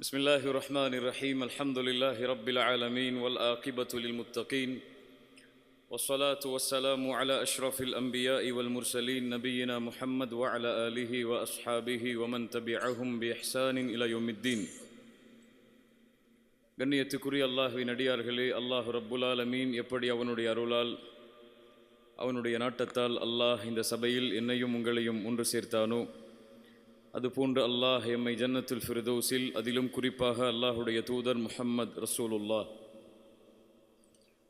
بسم الله الرحمن الرحيم الحمد لله رب العالمين والآقبة للمتقين والصلاة والسلام على أشرف الأنبياء والمرسلين نبينا محمد وعلى آله وأصحابه ومن تبعهم بإحسان إلى يوم الدين கண்ணியத்துக்குரிய அல்லாஹுவின் அடியார்களே அல்லாஹ் ரப்புல் ஆலமீன் எப்படி அவனுடைய அருளால் அவனுடைய நாட்டத்தால் அல்லாஹ் இந்த சபையில் என்னையும் உங்களையும் ஒன்று சேர்த்தானோ அதுபோன்று அல்லாஹ் எம்மை ஜன்னத்துல் ஃபிர்தௌஸில் அதிலும் குறிப்பாக அல்லாஹுடைய தூதர் முஹம்மத் ரசூலுல்லா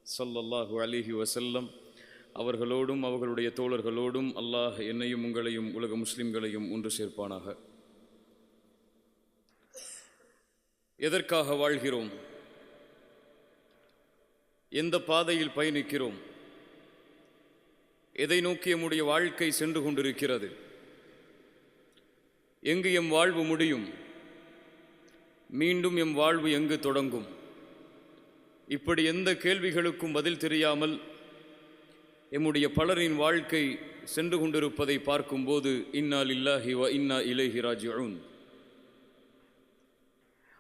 சல்லல்லாஹு அலிஹி வசல்லம் அவர்களோடும் அவர்களுடைய தோழர்களோடும் அல்லாஹ் என்னையும் உங்களையும் உலக முஸ்லிம்களையும் ஒன்று சேர்ப்பானாக. எதற்காக வாழ்கிறோம்? எந்த பாதையில் பயணிக்கிறோம்? எதை நோக்கி நம்முடைய வாழ்க்கை சென்று கொண்டிருக்கிறது? எங்கு எம் வாழ்வு முடியும் மீண்டும் எம் வாழ்வு எங்கு தொடங்கும்? இப்படி எந்த கேள்விகளுக்கும் பதில் தெரியாமல் எம்முடைய பலரின் வாழ்க்கை சென்று கொண்டிருப்பதை பார்க்கும்போது இன்னால் இல்லாஹி வ இன்னா இலேஹி ராஜிஊன்.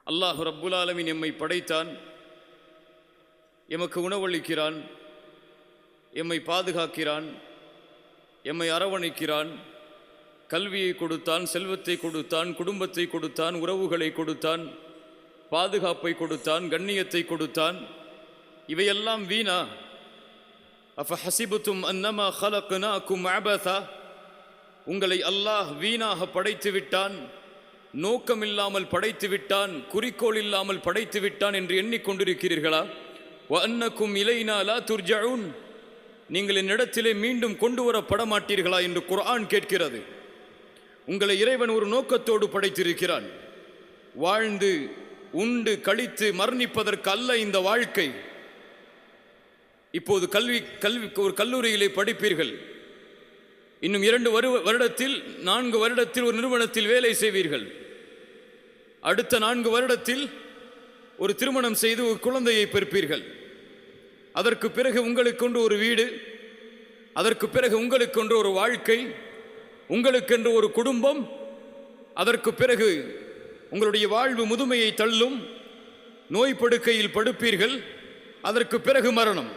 அல்லாஹ் ரப்புலாலமின் எம்மை படைத்தான் எமக்கு உணவளிக்கிறான் எம்மை பாதுகாக்கிறான் எம்மை அரவணைக்கிறான் கல்வியை கொடுத்தான் செல்வத்தை கொடுத்தான் குடும்பத்தை கொடுத்தான் உறவுகளை கொடுத்தான் பாதுகாப்பை கொடுத்தான் கண்ணியத்தை கொடுத்தான். இவையெல்லாம் வீணா? அஃப ஹசிபுத்தும் அன்னமா ஹலக்குனாக்கும் அபதா? உங்களை அல்லாஹ் வீணாக படைத்து விட்டான் நோக்கம் இல்லாமல் படைத்து விட்டான் குறிக்கோள் இல்லாமல் படைத்து விட்டான் என்று எண்ணிக்கொண்டிருக்கிறீர்களா? அன்னக்கும் இலைனாலா துர்ஜவுன் நீங்கள் என்னிடத்திலே மீண்டும் கொண்டு வரப்பட மாட்டீர்களா என்று குர்ஆன் கேட்கிறது. உங்களை இறைவன் ஒரு நோக்கத்தோடு படைத்திருக்கிறான். வாழ்ந்து உண்டு கழித்து மரணிப்பதற்கு அல்ல இந்த வாழ்க்கை. இப்போது கல்வி கல்வி ஒரு கல்லூரியிலே படிப்பீர்கள். இன்னும் இரண்டு வரு வருடத்தில் நான்கு வருடத்தில் ஒரு நிறுவனத்தில் வேலை செய்வீர்கள். அடுத்த நான்கு வருடத்தில் ஒரு திருமணம் செய்து ஒரு குழந்தையை பெறுப்பீர்கள். அதற்கு பிறகு உங்களுக்கொன்று ஒரு வீடு அதற்கு பிறகு உங்களுக்கொன்று ஒரு வாழ்க்கை. உங்களுக்கென்று ஒரு குடும்பம் அதற்கு பிறகு உங்களுடைய வாழ்வு முதுமையை தள்ளும் நோய் படுக்கையில் படுப்பீர்கள் அதற்கு பிறகு மரணம்.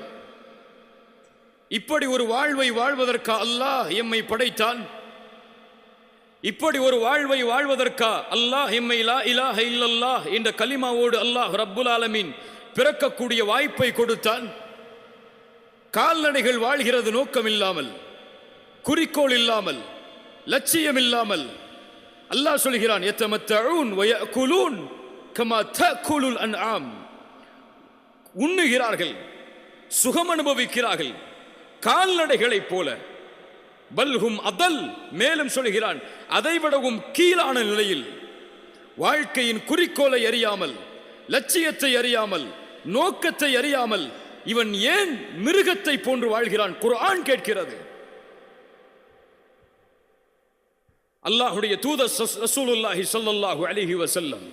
இப்படி ஒரு வாழ்வை வாழ்வதற்கா அல்லாஹ் எம்மை படைத்தான்? இப்படி ஒரு வாழ்வை வாழ்வதற்கா அல்லாஹ் எம்மை லா இலாஹ இல்லல்லாஹ் என்ற கலிமாவோடு அல்லாஹ் ரப்புல் ஆலமீன் பிறக்கக்கூடிய வாய்ப்பை கொடுத்தான்? கால்நடைகள் வாழ்கிறது நோக்கம் இல்லாமல் குறிக்கோள் இல்லாமல் லட்சியம் இல்லாமல் அல்லாஹ் சொல்கிறான் எத்தமத்தூன் வயகுலூன் கமா தகுலுல் அன்ஆம். உண்ணுகிறார்கள் சுகம் அனுபவிக்கிறார்கள் கால்நடைகளைப் போல. பல்ஹும் அதல் மேலும் சொல்கிறான் அதைவிடவும் கீழான நிலையில் வாழ்க்கையின் குறிக்கோளை அறியாமல் லட்சியத்தை அறியாமல் நோக்கத்தை அறியாமல் இவன் ஏன் மிருகத்தை போன்று வாழ்கிறான்? குர்ஆன் கேட்கிறது. அல்லாஹுடைய தூத ரசூலுல்லாஹி சொல்லல்லாஹு அலிஹி வசல்லம்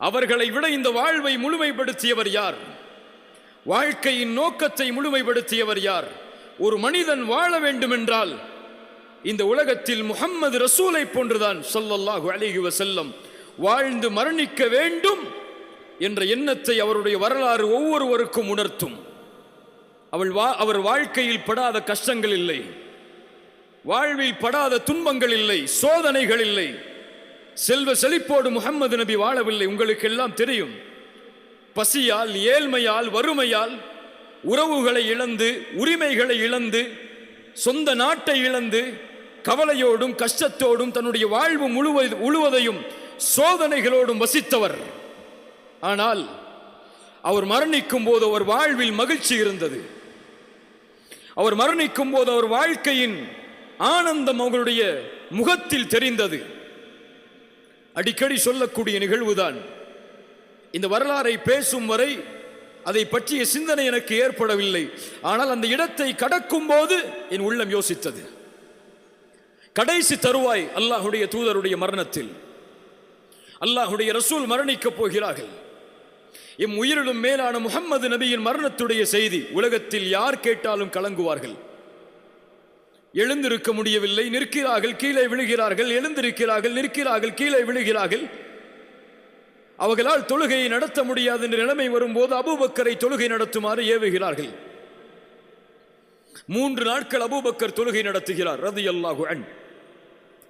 அவர்களை விட இந்த வாழ்வை முழுமைப்படுத்தியவர் யார்? வாழ்க்கையின் நோக்கத்தை முழுமைப்படுத்தியவர் யார்? ஒரு மனிதன் வாழ வேண்டுமென்றால் இந்த உலகத்தில் முகம்மது ரசூலை போன்றுதான் சொல்லல்லாஹு அலிஹி வசல்லம் வாழ்ந்து மரணிக்க வேண்டும் என்ற எண்ணத்தை அவருடைய வரலாறு ஒவ்வொருவருக்கும் உணர்த்தும். அவள் வா அவர் வாழ்க்கையில் படாத கஷ்டங்கள் இல்லை. வாழ்வில் படாத துன்பங்கள் இல்லை சோதனைகள் இல்லை. செல்வ செழிப்போடு முகம்மது நபி வாழவில்லை உங்களுக்கு எல்லாம் தெரியும். பசியால் ஏழ்மையால் வறுமையால் உறவுகளை இழந்து உரிமைகளை இழந்து சொந்த நாட்டை இழந்து கவலையோடும் கஷ்டத்தோடும் தன்னுடைய வாழ்வு முழுவது முழுவதையும் சோதனைகளோடும் வசித்தவர். ஆனால் அவர் மரணிக்கும் போது அவர் வாழ்வில் மகிழ்ச்சி இருந்தது. அவர் மரணிக்கும் போது அவர் வாழ்க்கையின் ஆனந்தம் அவர்களுடைய முகத்தில் தெரிந்தது. அடிக்கடி சொல்லக்கூடிய நிகழ்வுதான். இந்த வரலாறை பேசும் வரை அதை பற்றிய சிந்தனை எனக்கு ஏற்படவில்லை. ஆனால் அந்த இடத்தை கடக்கும் போது என் உள்ளம் யோசித்தது. கடைசி தருவாய் அல்லாஹுடைய தூதருடைய மரணத்தில். அல்லாஹுடைய ரசூல் மரணிக்கப் போகிறார்கள். எம் உயிரிலும் மேலான முகம்மது நபியின் மரணத்துடைய செய்தி உலகத்தில் யார் கேட்டாலும் கலங்குவார்கள். எழுந்திருக்க முடியவில்லை. நிற்கிறார்கள் கீழே விழுகிறார்கள். எழுந்திருக்கிறார்கள் நிற்கிறார்கள் கீழே விழுகிறார்கள். அவர்களால் தொழுகையை நடத்த முடியாது என்ற நிலைமை வரும்போது அபூபக்கரை தொழுகை நடத்துமாறு ஏவுகிறார்கள். மூன்று நாட்கள் அபூபக்கர் தொழுகை நடத்துகிறார் ரதி அல்லாஹு அன்.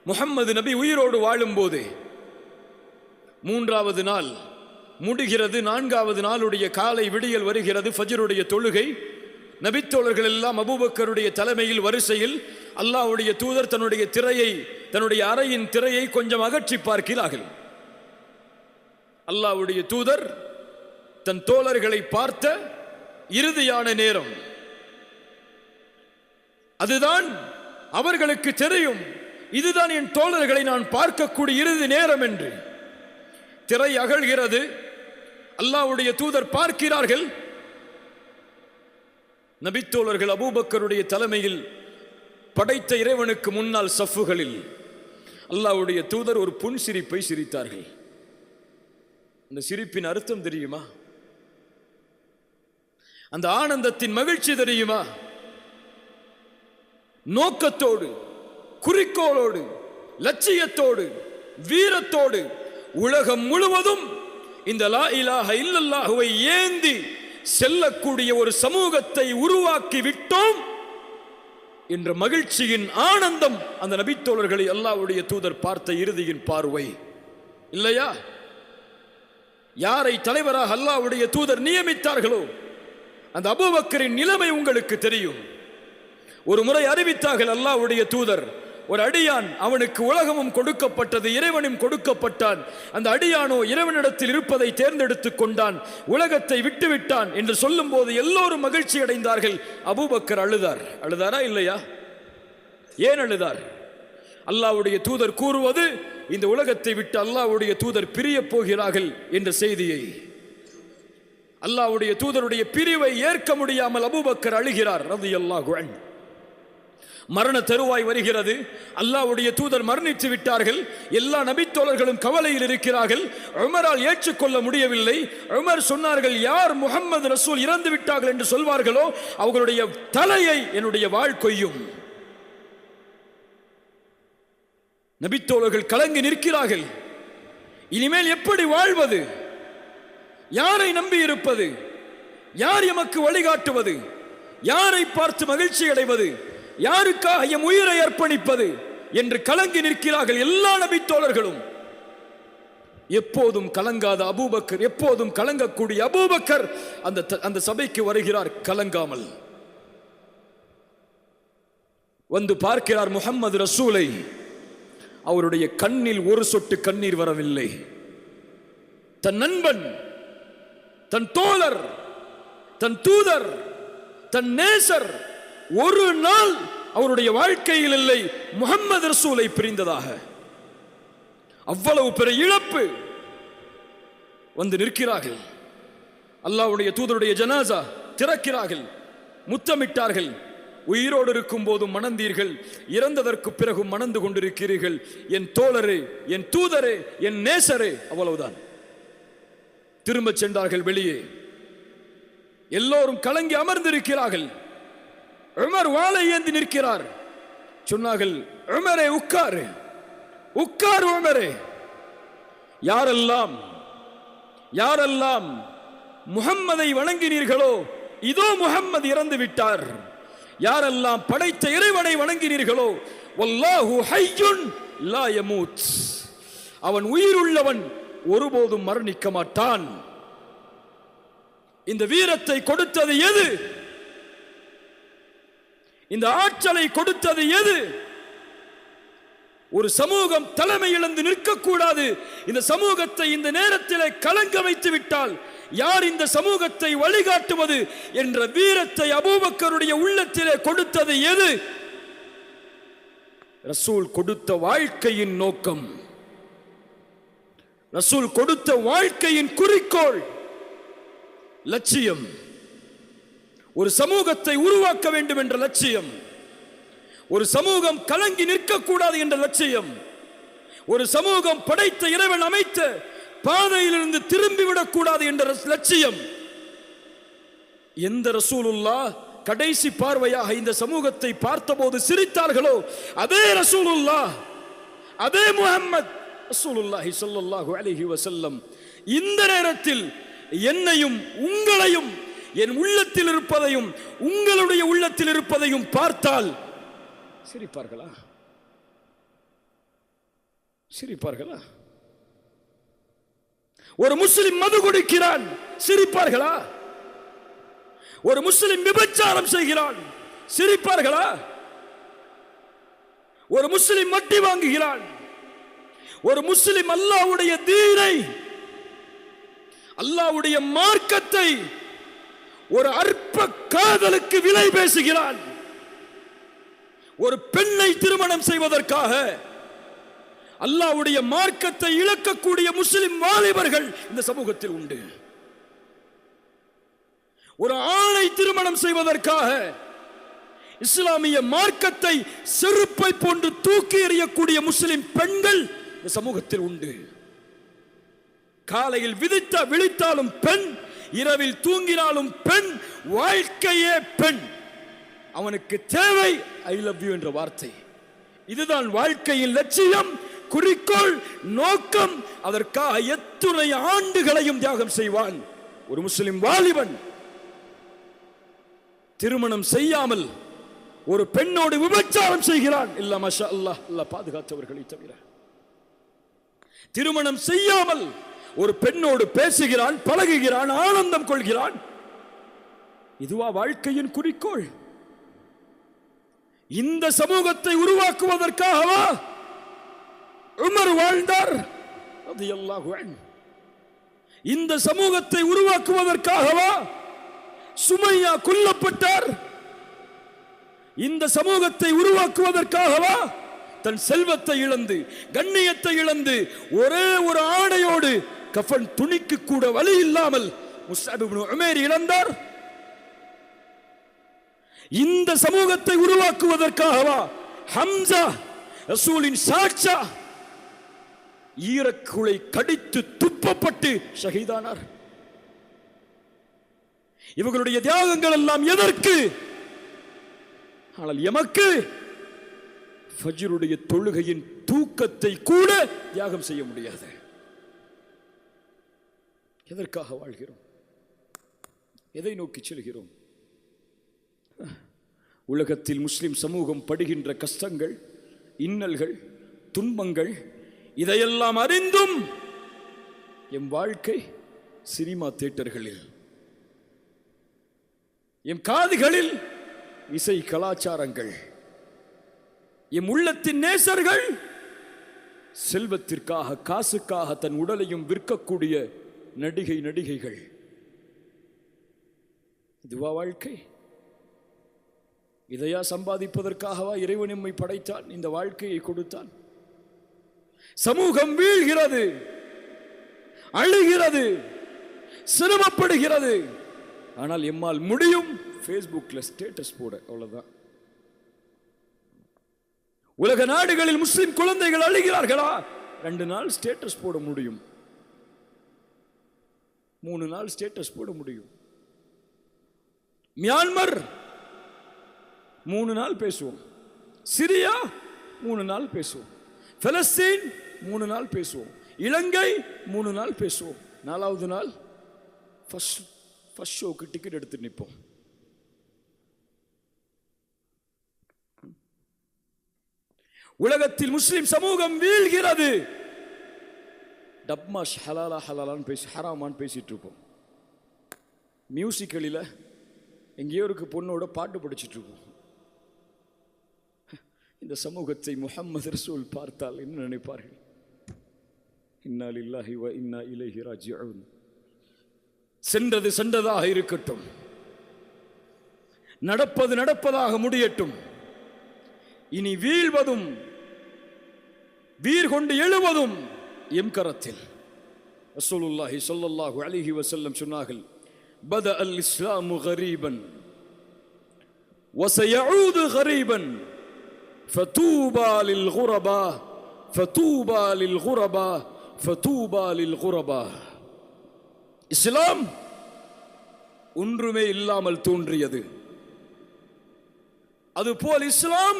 முகம்மது நபி உயிரோடு வாழும்போது மூன்றாவது நாள் முடிகிறது. நான்காவது நாளுடைய காலை விடியல் வருகிறது. ஃபஜருடைய தொழுகை நபித்தோழர்கள் எல்லாம் அபூபக்கருடைய தலைமையில் வரிசையில் அல்லாஹ்வுடைய தூதர் தன்னுடைய திரையை தன்னுடைய அறையின் திரையை கொஞ்சம் அகற்றி பார்க்கிறார்கள். அல்லாஹ்வுடைய தூதர் தன் தோழர்களை பார்த்த இறுதியான நேரம். அதுதான் அவர்களுக்கு தெரியும். இதுதான் என் தோழர்களை நான் பார்க்கக்கூடிய இறுதி நேரம் என்று. திரை அகழ்கிறது. அல்லாவுடைய தூதர் பார்க்கிறார்கள். நபித்தோழர்கள் அபூபக்கருடைய தலைமையில் படைத்த இறைவனுக்கு முன்னால் சஃப்புகளில் அல்லாஹ்வுடைய தூதர் ஒரு புன் சிரிப்பை சிரித்தார்கள். அந்த சிரிப்பின் அர்த்தம் தெரியுமா? அந்த ஆனந்தத்தின் மகிழ்ச்சி தெரியுமா? நோக்கத்தோடு குறிக்கோளோடு லட்சியத்தோடு வீரத்தோடு உலகம் முழுவதும் இந்த லா இலாஹ இல்லல்லாஹுவை ஏந்தி செல்லக்கூடிய ஒரு சமூகத்தை உருவாக்கி விட்டோம் என்ற மகிழ்ச்சியின் ஆனந்தம் அந்த நபித்தோழர்களை அல்லாவுடைய தூதர் பார்த்த இறுதியின் பார்வை. இல்லையா? யாரை தலைவராக அல்லாவுடைய தூதர் நியமித்தார்களோ அந்த அபுபக்கரின் நிலைமை உங்களுக்கு தெரியும். ஒரு முறை அறிவித்தார்கள் அல்லாவுடைய தூதர் ஒரு அடியான் அவனுக்கு உலகமும் கொடுக்கப்பட்டது இறைவனும் கொடுக்கப்பட்டான். அந்த அடியானோ இறைவனிடத்தில் இருப்பதை தேர்ந்தெடுத்துக் கொண்டான் உலகத்தை விட்டுவிட்டான் என்று சொல்லும்போது எல்லோரும் மகிழ்ச்சி அடைந்தார்கள். அபூபக்கர் அழுதார். அழுதாரா இல்லையா? ஏன் அழுதார்? அல்லாவுடைய தூதர் கூறுவது இந்த உலகத்தை விட்டு அல்லாஹ்வுடைய தூதர் பிரியப் போகிறார்கள் என்ற செய்தியை. அல்லாவுடைய தூதருடைய பிரிவை ஏற்க முடியாமல் அபூபக்கர் அழுகிறார் ரலியல்லாஹு அன்ஹு. மரண தருவாய் வருகிறது. அல்லாஹ்வுடைய தூதர் மரணித்து விட்டார்கள். எல்லா நபித்தோழர்களும் கவலையில் இருக்கிறார்கள். உமரால் ஏற்றுக்கொள்ள முடியவில்லை. உமர் சொன்னார்கள் யார் முகமது ரசூல் இறந்து விட்டார்கள் என்று சொல்வார்களோ அவர்களுடைய தலையை என்னுடைய வாழ் கொய்யும். நபித்தோழர்கள் கலங்கி நிற்கிறார்கள். இனிமேல் எப்படி வாழ்வது? யாரை நம்பி இருப்பது? யார் எமக்கு வழிகாட்டுவது? யாரை பார்த்து மகிழ்ச்சி அடைவது யாருக்காக எம் உயிரை அர்ப்பணிப்பது என்று கலங்கி நிற்கிறார்கள் எல்லா நபித்தோழர்களும்? எப்போதும் கலங்காத அபூபக்கர் எப்போதும் கலங்கக்கூடிய அபூபக்கர் அந்த அந்த சபைக்கு வருகிறார் கலங்காமல். வந்து பார்க்கிறார் முகம்மது ரசூலை. அவருடைய கண்ணில் ஒரு சொட்டு கண்ணீர் வரவில்லை. தன் நண்பன் தன் தோழர் தன் தூதர் தன் நேசர் ஒரு நாள் அவருடைய வாழ்க்கையில் இல்லை முகம்மது ரசூலை பிரிந்ததாக. அவ்வளவு பெரிய இழப்பு வந்து நிற்கிறார்கள். அல்லாவுடைய தூதருடைய ஜனாசா திறக்கிறார்கள் முத்தமிட்டார்கள். உயிரோடு இருக்கும் போதும் மணந்தீர்கள் இறந்ததற்கு பிறகு மணந்து கொண்டிருக்கிறீர்கள். என் தோழரே என் தூதரே என் நேசரே அவ்வளவுதான். திரும்பச் சென்றார்கள் வெளியே. எல்லோரும் கலங்கி அமர்ந்திருக்கிறார்கள். உமர் வாழை ஏந்தி நிற்கிறார். சொன்னார்கள் உமரே உட்காரு. உட்கார் உமரே. யாரெல்லாம் யாரெல்லாம் முகம்மதை வணங்கினீர்களோ இதோ முகம்மது இறந்து விட்டார். யாரெல்லாம் படைத்த இறைவனை வணங்கினீர்களோ வல்லாஹு ஹையுன் லா யமூத். அவன் உயிருள்ளவன் ஒருபோதும் மரணிக்க மாட்டான். இந்த வீரத்தை கொடுத்தது எது? இந்த ஆற்றலை கொடுத்தது எது? ஒரு சமூகம் தலைமை இழந்து நிற்கக்கூடாது. இந்த சமூகத்தை இந்த நேரத்தில் கலங்க வைத்து விட்டால் யார் இந்த சமூகத்தை வழிகாட்டுவது என்ற வீரத்தை அபூபக்கருடைய உள்ளத்திலே கொடுத்தது எது? ரசூல் கொடுத்த வாழ்க்கையின் நோக்கம். ரசூல் கொடுத்த வாழ்க்கையின் குறிக்கோள் லட்சியம். ஒரு சமூகத்தை உருவாக்க வேண்டும் என்ற லட்சியம். ஒரு சமூகம் கலங்கி நிற்கக்கூடாது என்ற லட்சியம். ஒரு சமூகம் படைத்த இறைவன் அமைத்த பாதையிலிருந்து திரும்பிவிடக்கூடாது என்ற லட்சியம். எந்த ரசூலுல்லா கடைசி பார்வையாக இந்த சமூகத்தை பார்த்தபோது சிரித்தார்களோ அதே ரசூலுல்லா அதே முஹம்மத் ரசூலுல்லாஹி ஸல்லல்லாஹு அலைஹி இந்த நேரத்தில் என்னையும் உங்களையும் என் உள்ளத்தில் இருப்பதையும் உங்களுடைய உள்ளத்தில் இருப்பதையும் பார்த்தால் சிரிப்பார்களா? சிரிப்பார்களா? ஒரு முஸ்லிம் மது குடிக்கிறான் சிரிப்பார்களா? ஒரு முஸ்லிம் விபச்சாரம் செய்கிறான் சிரிப்பார்களா? ஒரு முஸ்லிம் மட்டி வாங்குகிறான் ஒரு முஸ்லிம் அல்லாவுடைய தீனை அல்லாஹ்வுடைய மார்க்கத்தை ஒரு அற்ப காதலுக்கு விலை பேசுகிறான். ஒரு பெண்ணை திருமணம் செய்வதற்காக அல்லாஹ்வுடைய மார்க்கத்தை இழக்கக்கூடிய முஸ்லிம் வாலிபர்கள் இந்த சமூகத்தில் உண்டு. ஒரு ஆணை திருமணம் செய்வதற்காக இஸ்லாமிய மார்க்கத்தை செருப்பை போன்று தூக்கி எறியக்கூடிய முஸ்லிம் பெண்கள் இந்த சமூகத்தில் உண்டு. காலையில் விதித்த விழித்தாலும் பெண் இரவில் தூங்கினாலும் பெண் வாழ்க்கையே பெண். அவனுக்கு தேவை ஐ லவ் யூ என்ற வார்த்தை. இதுதான் வாழ்க்கையின் லட்சியம் குறிக்கோள் நோக்கம். அதற்காக எத்துணை ஆண்டுகளையும் தியாகம் செய்வான். ஒரு முஸ்லிம் வாலிபன். திருமணம் செய்யாமல் ஒரு பெண்ணோடு விபச்சாரம் செய்கிறான். இல்ல மஷா அல்லாஹ் அல்லாஹ் பாதுகாத்தவர்களை தவிர. திருமணம் செய்யாமல் ஒரு பெண்ணோடு பேசுகிறான் பழகுகிறான் ஆனந்தம் கொள்கிறான். இதுவா வாழ்க்கையின் குறிக்கோள்? இந்த சமூகத்தை உருவாக்குவதற்காகவா உமர் வாழ்ந்தார்? அது எல்லாம் இந்த சமூகத்தை உருவாக்குவதற்காகவா சுமையா கொல்லப்பட்டார்? இந்த சமூகத்தை உருவாக்குவதற்காகவா தன் செல்வத்தை இழந்து கண்ணியத்தை இழந்து ஒரே ஒரு ஆடையோடு கஃபன் துணிக்கு கூட வழி இல்லாமல் இழந்தார். இந்த சமூகத்தை உருவாக்குவதற்காகவா ஹம்சா ரசூலின் சாட்சா ஈரக்குலை கடித்து துப்பப்பட்டு ஷஹீதானார். இவர்களுடைய தியாகங்கள் எல்லாம் எதற்கு? ஆனால் எமக்கு ஃபஜ்ருடைய தொழுகையின் தூக்கத்தை கூட தியாகம் செய்ய முடியாது. எதற்காக வாழ்கிறோம்? எதை நோக்கி செல்கிறோம்? உலகத்தில் முஸ்லிம் சமூகம் படுகின்ற கஷ்டங்கள் இன்னல்கள் துன்பங்கள் இதையெல்லாம் அறிந்தும் எம் வாழ்க்கை சினிமா தியேட்டர்களில் எம் காதுகளில் இசை கலாச்சாரங்கள் எம் உள்ளத்தின் நேசர்கள் செல்வத்திற்காக காசுக்காக தன் உடலையும் விற்கக்கூடிய நடிகை நடிகைகள். இதுவா வாழ்க்கை? இதையா சம்பாதிப்பதற்காகவா இறைவன் எம்மை படைத்தான்? இந்த வாழ்க்கையை கொடுத்தான். சமூகம் வீழ்கிறது அழுகிறது சிரமப்படுகிறது. ஆனால் எம்மால் முடியும். ஃபேஸ்புக்கில் ஸ்டேட்டஸ் போட அவ்வளோதான் உலக நாடுகளில் முஸ்லிம் குழந்தைகள் அழுகிறார்களா? ரெண்டு நாள் ஸ்டேட்டஸ் போட முடியும். மூணு நாள் ஸ்டேட்டஸ் போட முடியும். மியான்மர் மூணு நாள் பேசுவோம். சிரியா மூணு நாள் பேசுவோம். பலஸ்தீன் மூணு நாள் பேசுவோம். இலங்கை மூணு நாள் பேசுவோம். நாலாவது நாள் ஃபர்ஸ்ட் ஃபர்ஸ்ட் ஷோக்கு டிக்கெட் எடுத்து நிற்போம் உலகத்தில் முஸ்லிம் சமூகம் வீழ்கிறது. டப்மாஷ் ஹலாலா ஹலாலான்னு பேசி ஹராமான்னு பேசிட்டு இருப்போம். மியூசிக்கலில் எங்கேயோ இருக்கு பொண்ணோட பாட்டு படிச்சிட்டு இருப்போம். இந்த சமூகத்தை முஹம்மது ரசூல் பார்த்தால் என்ன நினைப்பார்கள்? இன்னால் இல்லாஹி வ இன்னா இலஹி ராஜி சென்றது சென்றதாக இருக்கட்டும். நடப்பது நடப்பதாக முடியட்டும். இனி வீழ்வதும் வீர் கொண்டு எழுவதும் எம் கரத்தில் ரசூலுல்லாஹி ஸல்லல்லாஹு அலைஹி வஸல்லம் சொன்னார்கள் பத அல் இஸ்லாமு கரீபன் وسيعود غريبا فطوبى للغرباء فطوبى للغرباء فطوبى للغرباء இஸ்லாம் ஒன்றுமே இல்லாமல் தோன்றியது அதுபோல் இஸ்லாம்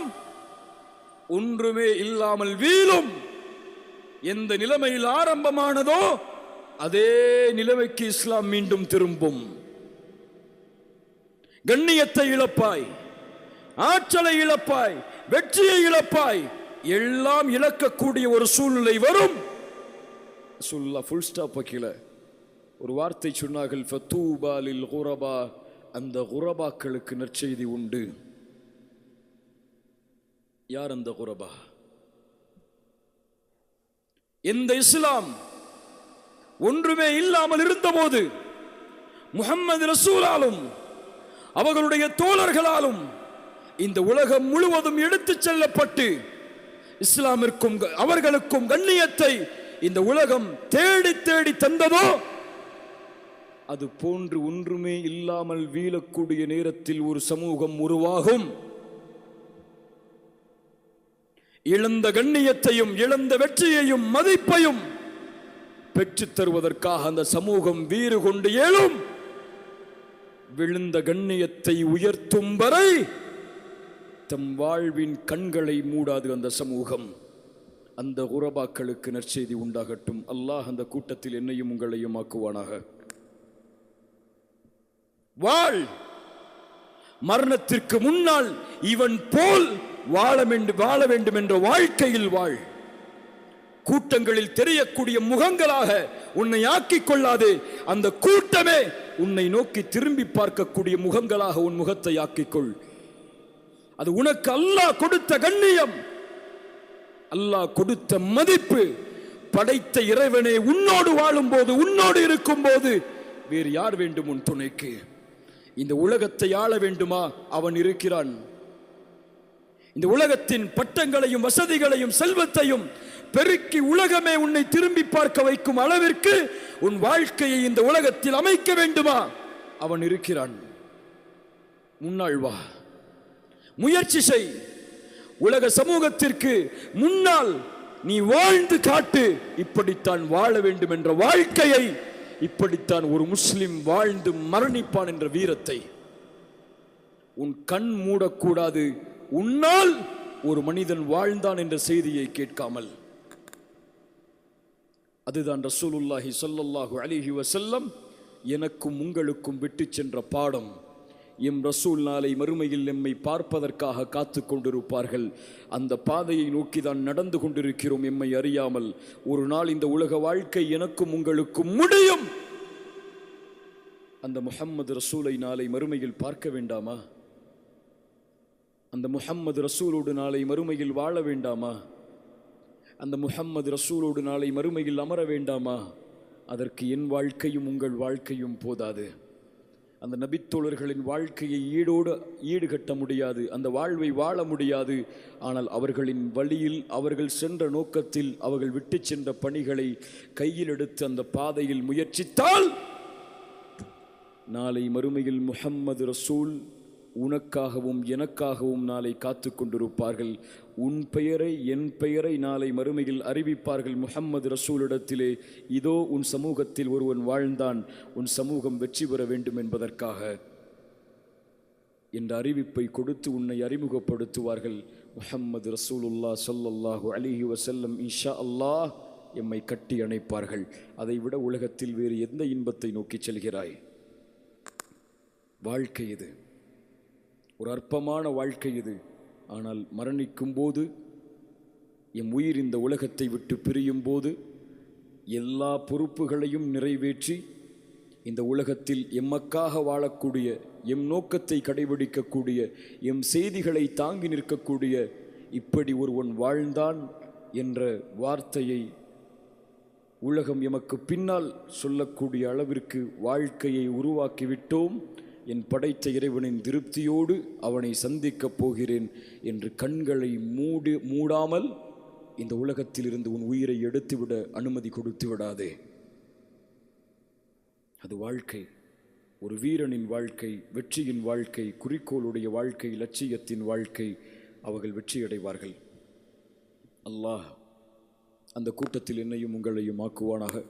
ஒன்றுமே இல்லாமல் வீழும். எந்த நிலைமையில் ஆரம்பமானதோ அதே நிலைமைக்கு இஸ்லாம் மீண்டும் திரும்பும். கண்ணியத்தை இழப்பாய் ஆற்றலை இழப்பாய் வெற்றியை இழப்பாய் எல்லாம் இழக்கக்கூடிய ஒரு சூழ்நிலை வரும். சொல்லா ஃபுல் ஸ்டாப் வைக்கல. ஒரு வார்த்தை சொன்னார்கள் ஃபத்தூபாலில் குரபா. அந்த குரபாக்களுக்கு நற்செய்தி உண்டு. யார் அந்த குரபா? இந்த இஸ்லாம் ஒன்றுமே இல்லாமல் இருந்தபோது முகம்மது ரசூலாலும் அவர்களுடைய தோழர்களாலும் இந்த உலகம் முழுவதும் எடுத்துச் செல்லப்பட்டு இஸ்லாமிற்கும் அவர்களுக்கும் கண்ணியத்தை இந்த உலகம் தேடி தேடி தந்ததோ? அது போன்று ஒன்றுமே இல்லாமல் வீழக்கூடிய நேரத்தில் ஒரு சமூகம் உருவாகும். இழந்த கண்ணியத்தையும் இழந்த வெற்றியையும் மதிப்பையும் பெற்றுத் தருவதற்காக அந்த சமூகம் வீறு கொண்டு ஏழும். விழுந்த கண்ணியத்தை உயர்த்தும் வரை தம் வாழ்வின் கண்களை மூடாது அந்த சமூகம். அந்த உறபாக்களுக்கு நற்செய்தி உண்டாகட்டும். அல்லாஹ் அந்த கூட்டத்தில் என்னையும் உங்களையும் ஆக்குவானாக. வாழ். மரணத்திற்கு முன்னால் இவன் போல் வாழ வேண்டும் வாழ வேண்டும் என்ற வாழ்க்கையில் வாழ். கூட்டங்களில் தெரியக்கூடிய முகங்களாக உன்னை ஆக்கிக் கொள்ளாதே. அந்த கூட்டமே உன்னை நோக்கி திரும்பி பார்க்கக்கூடிய முகங்களாக உன் முகத்தை ஆக்கிக்கொள் அது உனக்கு அல்லாஹ் கொடுத்த கண்ணியம். அல்லாஹ் கொடுத்த மதிப்பு. படைத்த இறைவனே உன்னோடு வாழும் போது உன்னோடு இருக்கும் போது வேறு யார் வேண்டும் உன் துணைக்கு? இந்த உலகத்தை ஆள வேண்டுமா? அவன் இருக்கிறான். இந்த உலகத்தின் பட்டங்களையும் வசதிகளையும் செல்வத்தையும் பெருக்கி உலகமே உன்னை திரும்பி பார்க்க வைக்கும் அளவிற்கு உன் வாழ்க்கையை இந்த உலகத்தில் அமைக்க வேண்டுமா? அவன் இருக்கிறான். முன்னாள் வா. முயற்சி செய். உலக சமூகத்திற்கு முன்னால் நீ வாழ்ந்து காட்டு. இப்படித்தான் வாழ வேண்டும் என்ற வாழ்க்கையை இப்படித்தான் ஒரு முஸ்லிம் வாழ்ந்து மரணிப்பான் என்ற வீரத்தை. உன் கண் மூடக்கூடாது. உன்னால் ஒரு மனிதன் வாழ்ந்தான் என்ற செய்தியை கேட்காமல். அதுதான் ரசூலுல்லாஹி சொல்லல்லாஹு அலிஹி வசல்லம் எனக்கும் உங்களுக்கும் விட்டு சென்ற பாடம். எம் ரசூல் நாளை மறுமையில் எம்மை பார்ப்பதற்காக காத்து கொண்டிருப்பார்கள். அந்த பாதையை நோக்கி தான் நடந்து கொண்டிருக்கிறோம் எம்மை அறியாமல். ஒரு நாள் இந்த உலக வாழ்க்கை எனக்கும் உங்களுக்கும் முடியும். அந்த முகம்மது ரசூலை நாளை மறுமையில் பார்க்க வேண்டாமா? அந்த முஹம்மது ரசூலோடு நாளை மறுமையில் வாழ வேண்டாமா? அந்த முஹம்மது ரசூலோடு நாளை மறுமையில் அமர வேண்டாமா? அதற்கு என் வாழ்க்கையும் உங்கள் வாழ்க்கையும் போதாது. அந்த நபித்தோழர்களின் வாழ்க்கையை ஈடோடு ஈடுகட்ட முடியாது அந்த வாழ்வை வாழ முடியாது. ஆனால் அவர்களின் வழியில் அவர்கள் சென்ற நோக்கத்தில் அவர்கள் விட்டு சென்ற பணிகளை கையில் எடுத்து அந்த பாதையில் முயற்சித்தால் நாளை மறுமையில் முஹம்மது ரசூல் உனக்காகவும் எனக்காகவும் நாளை காத்து கொண்டிருப்பார்கள். உன் பெயரை என் பெயரை நாளை மறுமையில் அறிவிப்பார்கள். முகம்மது ரசூலிடத்திலே இதோ உன் சமூகத்தில் ஒருவன் வாழ்ந்தான். உன் சமூகம் வெற்றி பெற வேண்டும் என்பதற்காக. என்ற அறிவிப்பை கொடுத்து உன்னை அறிமுகப்படுத்துவார்கள். முஹம்மது ரசூலுல்லா சொல்லல்லாஹு அலிஹி வசல்லம் இன்ஷா அல்லாஹ் எம்மை கட்டி அணைப்பார்கள். அதைவிட உலகத்தில் வேறு எந்த இன்பத்தை நோக்கி செல்கிறாய்? வாழ்க்கை இது ஒரு அற்பமான வாழ்க்கை இது. ஆனால் மரணிக்கும் போது எம் உயிர் இந்த உலகத்தை விட்டு பிரியும் போது எல்லா பொறுப்புகளையும் நிறைவேற்றி இந்த உலகத்தில் எம்மக்காக வாழக்கூடிய எம் நோக்கத்தை கடைபிடிக்கக்கூடிய எம் செய்திகளை தாங்கி நிற்கக்கூடிய இப்படி ஒருவன் வாழ்ந்தான் என்ற வார்த்தையை உலகம் எமக்கு பின்னால் சொல்லக்கூடிய அளவிற்கு வாழ்க்கையை உருவாக்கிவிட்டோம். என் படைத்த இறைவனின் திருப்தியோடு அவனை சந்திக்கப் போகிறேன் என்று கண்களை மூடி மூடாமல் இந்த உலகத்திலிருந்து உன் உயிரை எடுத்துவிட அனுமதி கொடுத்து விடாதே. அது வாழ்க்கை. ஒரு வீரனின் வாழ்க்கை வெற்றியின் வாழ்க்கை குறிக்கோளுடைய வாழ்க்கை லட்சியத்தின் வாழ்க்கை அவர்கள் வெற்றியடைவார்கள். அல்லாஹ் அந்த கூட்டத்தில் என்னையும் உங்களையும் ஆக்குவானாக.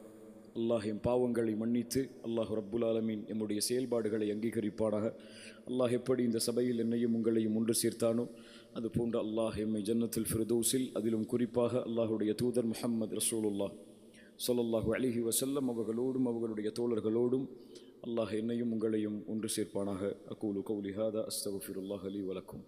அல்லாஹ் என் பாவங்களை மன்னித்து அல்லாஹ் ரப்புல் ஆலமீன் எம்முடைய செயல்பாடுகளை அங்கீகரிப்பானாக அல்லாஹ் எப்படி இந்த சபையில் என்னையும் உங்களையும் ஒன்று சேர்த்தானோ அது போன்று அல்லாஹ் எம்மை ஜன்னத்தில் ஃபிரதோஸில் அதிலும் குறிப்பாக அல்லாஹுடைய தூதர் முஹம்மது ரசூலுல்லா சொல்லல்லாஹு அலிஹி வசல்லம் அவர்களோடும் அவர்களுடைய தோழர்களோடும் அல்லாஹ் என்னையும் உங்களையும் ஒன்று சேர்ப்பானாக. அக்கூலு கௌலி ஹாதா அஸ்தகுஃபிருல்லாஹ் அலி வலக்கும்